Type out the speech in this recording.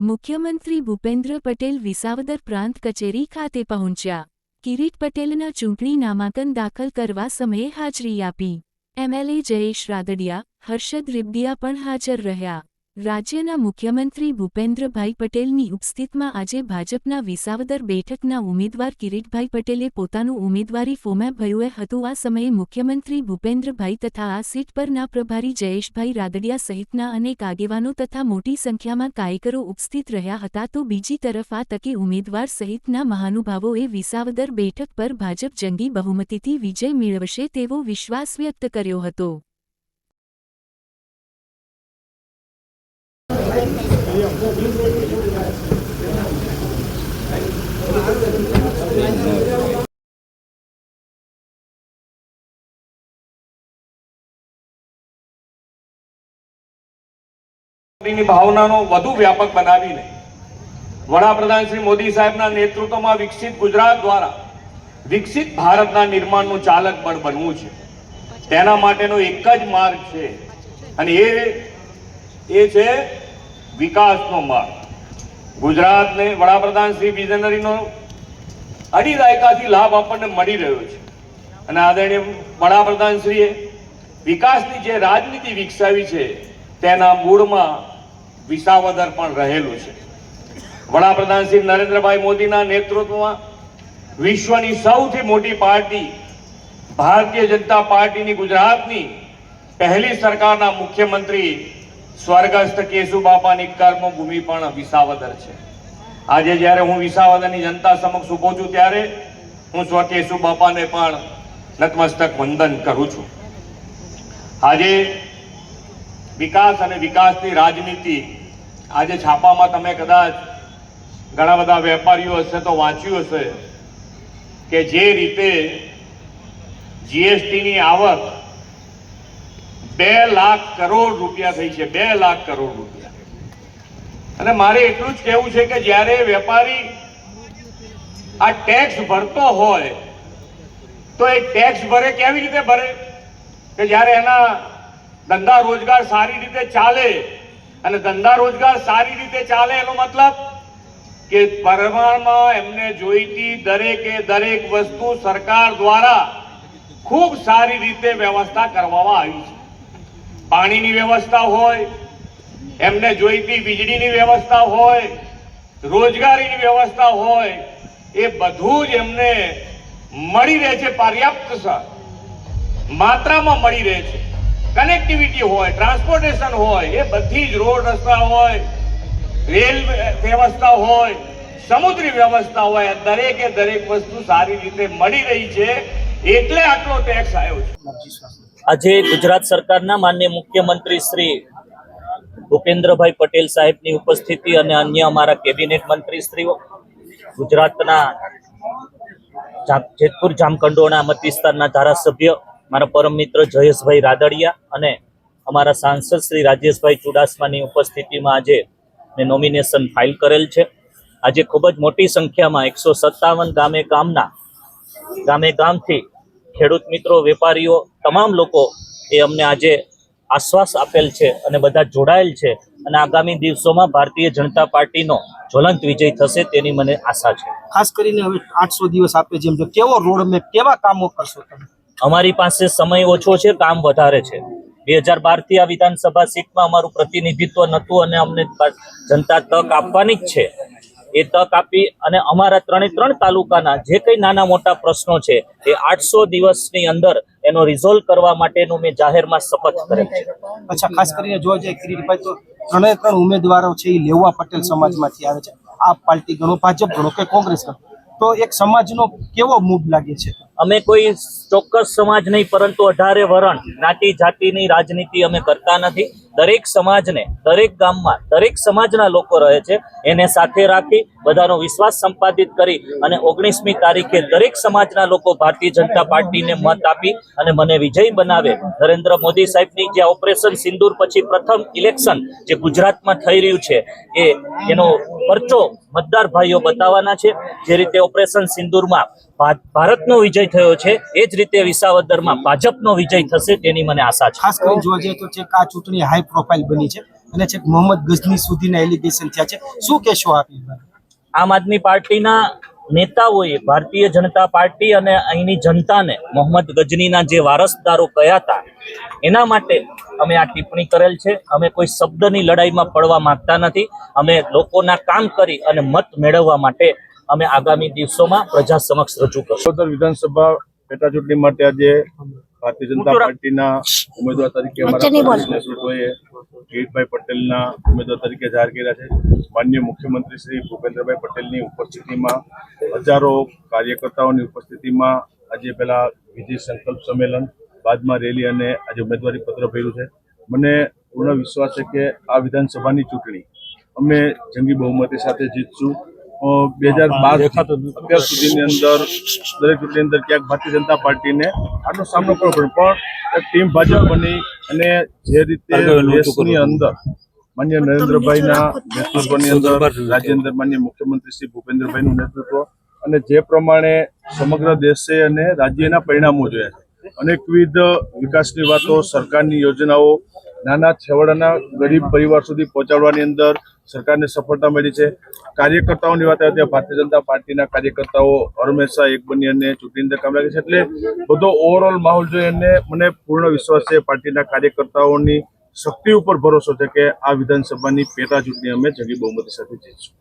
મુખ્યમંત્રી ભૂપેન્દ્ર પટેલ વિસાવદર પ્રાંત કચેરી ખાતે પહોંચ્યા. કિરીટ પટેલના ચૂંટણી નામાંકન દાખલ કરવા સમયે હાજરી આપી. એમએલએ જયેશ રાદડિયા, હર્ષદ રિબડિયા પણ હાજર રહ્યા. રાજ્યના મુખ્યમંત્રી ભૂપેન્દ્રભાઈ પટેલની ઉપસ્થિતમાં આજે ભાજપના વિસાવદર બેઠકના ઉમેદવાર કિરીટભાઈ પટેલે પોતાનું ઉમેદવારી ફોર્મ ભર્યું હતું. આ સમયે મુખ્યમંત્રી ભૂપેન્દ્રભાઈ તથા આ સીટ પરના પ્રભારી જયેશભાઈ રાદડિયા સહિતના અનેક આગેવાનો તથા મોટી સંખ્યામાં કાર્યકરો ઉપસ્થિત રહ્યા હતા. તો બીજી તરફ આ તકે ઉમેદવાર સહિતના મહાનુભાવોએ વિસાવદર બેઠક પર ભાજપ જંગી બહુમતીથી વિજય મેળવશે તેવો વિશ્વાસ વ્યક્ત કર્યો હતો. ભાવનાનો વધુ વ્યાપક બનાવીને વડાપ્રધાન શ્રી મોદી સાહેબના નેતૃત્વમાં વિકસિત ગુજરાત દ્વારા વિકસિત ભારતના નિર્માણનું ચાલક બળ બનવું છે. તેના માટેનો એક જ માર્ગ છે. અને એ એ છે વિકાસનો માર્ગ. ગુજરાતને વડાપ્રધાન શ્રી વિઝનરીનો અઢી દાયકાથી લાભ આપણને મળી રહ્યો છે. અને આદરણીય વડાપ્રધાન શ્રીએ વિકાસની જે રાજનીતિ વિકસાવી છે, તેના મૂળમાં વિસાવદર પણ રહેલું છે. વડાપ્રધાન શ્રી નરેન્દ્રભાઈ મોદીના નેતૃત્વમાં વિશ્વની સૌથી મોટી પાર્ટી ભારતીય જનતા પાર્ટીની ગુજરાતની પહેલી સરકારના મુખ્યમંત્રી સ્વર્ગસ્થ કેશુબાપાની કર્મભૂમિ પણ વિસાવદર છે. આજે જ્યારે હું વિસાવદરની જનતા સમક્ષ ઊભો છું, ત્યારે હું સ્વ કેશુ બાપાને પણ નતમસ્તક વંદન કરું છું. આજે વિકાસ અને વિકાસની રાજનીતિ આજે છાપામાં તમે કદાચ ઘણા બધા વેપારીઓ હશે તો વાંચ્યું હશે કે જે રીતે જીએસટીની આવક બે લાખ કરોડ રૂપિયા થઈ છે, બે લાખ કરોડ રૂપિયા. અને મારે એટલું જ કહેવું છે કે જ્યારે વેપારી આ ટેક્સ ભરતો હોય, તો એ ટેક્સ ભરે કેવી રીતે ભરે? કે જ્યારે એના ધંધા રોજગાર સારી રીતે ચાલે, અને ધંધા રોજગાર સારી રીતે ચાલે, એનો મતલબ કે પ્રમાણમાં એમને જોઈતી દરેકે દરેક વસ્તુ સરકાર દ્વારા ખૂબ સારી રીતે વ્યવસ્થા કરવામાં આવી છે. પાણીની વ્યવસ્થા હોય, એમને જોઈતી વીજળીની વ્યવસ્થા હોય, રોજગારીની વ્યવસ્થા હોય, એ બધું જ એમને મળી રહે છે પર્યાપ્ત સર માત્રામાં મળી રહે છે. કનેક્ટિવિટી હોય ટ્રાન્સપોર્ટેશન હોય, એ બધી જ રોડ રસ્તા હોય રેલ વ્યવસ્થા હોય, સમુદ્રી વ્યવસ્થા હોય દરેકે દરેક વસ્તુ સારી રીતે મળી રહી છે, એટલે આટલો ટેક્સ આવ્યો છે. આજે ગુજરાત સરકારના માન્ય મુખ્યમંત્રી શ્રી ભૂપેન્દ્રભાઈ પટેલ સાહેબની ઉપસ્થિતિ અને અન્ય અમારા કેબિનેટ મંત્રીશ્રીઓ ગુજરાતના જેતપુર જામકંડોળના મત વિસ્તારના ધારાસભ્ય, મારા પરમ મિત્ર જયેશભાઈ રાદડિયા અને અમારા સાંસદ શ્રી રાજેશભાઈ ચુડાસમાની ઉપસ્થિતિમાં આજે મેં નોમિનેશન ફાઇલ કરેલ છે. આજે ખૂબ જ મોટી સંખ્યામાં એકસો સત્તાવન ગામે ગામના, ગામે ગામથી ખેડૂત મિત્રો વેપારીઓ તમામ લોકો એ અમને આજે આશ્વાસ આપેલ છે અને બધા જોડાયેલ છે અને આગામી દિવસોમાં ભારતીય જનતા પાર્ટીનો જ્વલંત વિજય થશે તેની મને આશા છે. ખાસ કરીને હવે આઠસો દિવસ આપે જેમ છે કેવો રોડ મેપ કેવા કામો કરશો તમે? અમારી પાસે સમય ઓછો છે કામ વધારે છે. બે હજાર બારથી આ વિધાનસભા સીટમાં અમારું પ્રતિનિધિત્વ નહોતું અને અમને જનતા તક આપવાની જ છે. એ તક આપી અને અમારા ત્રણે ત્રણ તાલુકાના જે કઈ નાના મોટા પ્રશ્નો છે, એ આઠસો દિવસની અંદર એનો રિઝોલ્વ કરવા માટેનું મેં જાહેરમાં શપથ કરેલ છે. અચ્છા, ખાસ કરીને જોવા જઈએ કિરીટભાઈ તો ત્રણે ત્રણ ઉમેદવારો છે એ લેવા પટેલ સમાજમાંથી આવે છે. આ પાર્ટી ગણો, ભાજપ ગણો કે કોંગ્રેસ ગણો. તો એક સમાજનો કેવો મૂડ લાગે છે? અમે કોઈ ચોક્કસ સમાજ નહીં, પરંતુ અઢારે વરણ જ્ઞાતિ જાતિની રાજનીતિ અમે કરતા નથી. દરેક સમાજને, દરેક ગામમાં, દરેક સમાજના લોકો રહે છે. એને સાથે રાખી બધાનો વિશ્વાસ સંપાદિત કરી અને ઓગણીસમી તારીખે દરેક સમાજના લોકો ભારતીય જનતા પાર્ટીને મત આપી અને મને વિજય બનાવે. નરેન્દ્ર મોદી સાહેબની જે ઓપરેશન સિંદૂર પછી પ્રથમ ઇલેક્શન જે ગુજરાતમાં થઈ રહ્યું છે, એ એનો પરચો મતદાર ભાઈઓ બતાવવાના છે. જે રીતે ઓપરેશન સિંદૂરમાં ભારતનો વિજય થયો છે. એ જ રીતે વિસાવદરમાં ભાજપનો વિજય થશે તેની મને આશા છે. ખાસ કરીને જોવા જઈએ તો છે કે આ ચૂંટણી હાઈ પ્રોફાઇલ બની છે અને છેક મોહમ્મદ ગઝની સુધીના એલિગેશન થયા છે. શું કહેશો આપ આમ આદમી પાર્ટીના નેતાઓએ ભારતીય જનતા પાર્ટી અને અહીંની જનતાને મોહમ્મદ ગજનીના જે વારસદારો કયા હતા એના માટે અમે આ ટિપ્પણી કરેલ છે. અમે કોઈ શબ્દની લડાઈમાં પડવા માંગતા નથી. અમે લોકોના કામ કરી અને મત મેળવવા માટે અમે આગામી દિવસોમાં પ્રજા સમક્ષ રજૂ કરશું. વિધાનસભા પેટા ચૂંટણી માટે આજે ભારતીય જનતા પાર્ટીના ઉમેદવાર તરીકે કિરીટભાઈ પટેલના ઉમેદવાર તરીકે જાહેર કર્યા છે. માનનીય મુખ્યમંત્રી શ્રી ભૂપેન્દ્રભાઈ પટેલની ઉપસ્થિતિમાં હજારો કાર્યકર્તાઓની ઉપસ્થિતિમાં આજે પેલા વિજય સંકલ્પ સંમેલન બાદમાં રેલી અને આજે ઉમેદવારી પત્ર ભર્યું છે. મને પૂર્ણ વિશ્વાસ છે કે આ વિધાનસભાની ચૂંટણી અમે જંગી બહુમતી સાથે જીતશું. બે હજાર બાર અત્યાર સુધીની અંદર દરેક ચૂંટણી અંદર ક્યાંક ભારતીય જનતા પાર્ટીને આનો સામનો કરવો પડે પણ એક ટીમ ભાજપ બની અને જે રીતે દેશની અંદર માન્ય નરેન્દ્રભાઈના નેતૃત્વની અંદર રાજ્ય અંદર માન્ય મુખ્યમંત્રી શ્રી ભૂપેન્દ્રભાઈનું નેતૃત્વ અને જે પ્રમાણે સમગ્ર દેશે અને રાજ્યના પરિણામો જોયા છે. અનેકવિધ વિકાસની વાતો સરકારની યોજનાઓ નાના છેવાડાના ગરીબ પરિવાર સુધી પહોંચાડવાની અંદર સરકારને સફળતા મળી છે. કાર્યકર્તાઓની વાત આવે ત્યાં ભારતીય જનતા પાર્ટીના કાર્યકર્તાઓ હંમેશા એક બની અને ચૂંટણી અંદર કામ લાગે છે. એટલે બધો ઓવરઓલ માહોલ જોઈ અને મને પૂર્ણ વિશ્વાસ છે પાર્ટીના કાર્યકર્તાઓની શક્તિ ઉપર ભરોસો છે કે આ વિધાનસભાની પેટા ચૂંટણી અમે જગી બહુમતી સાથે જીતશું.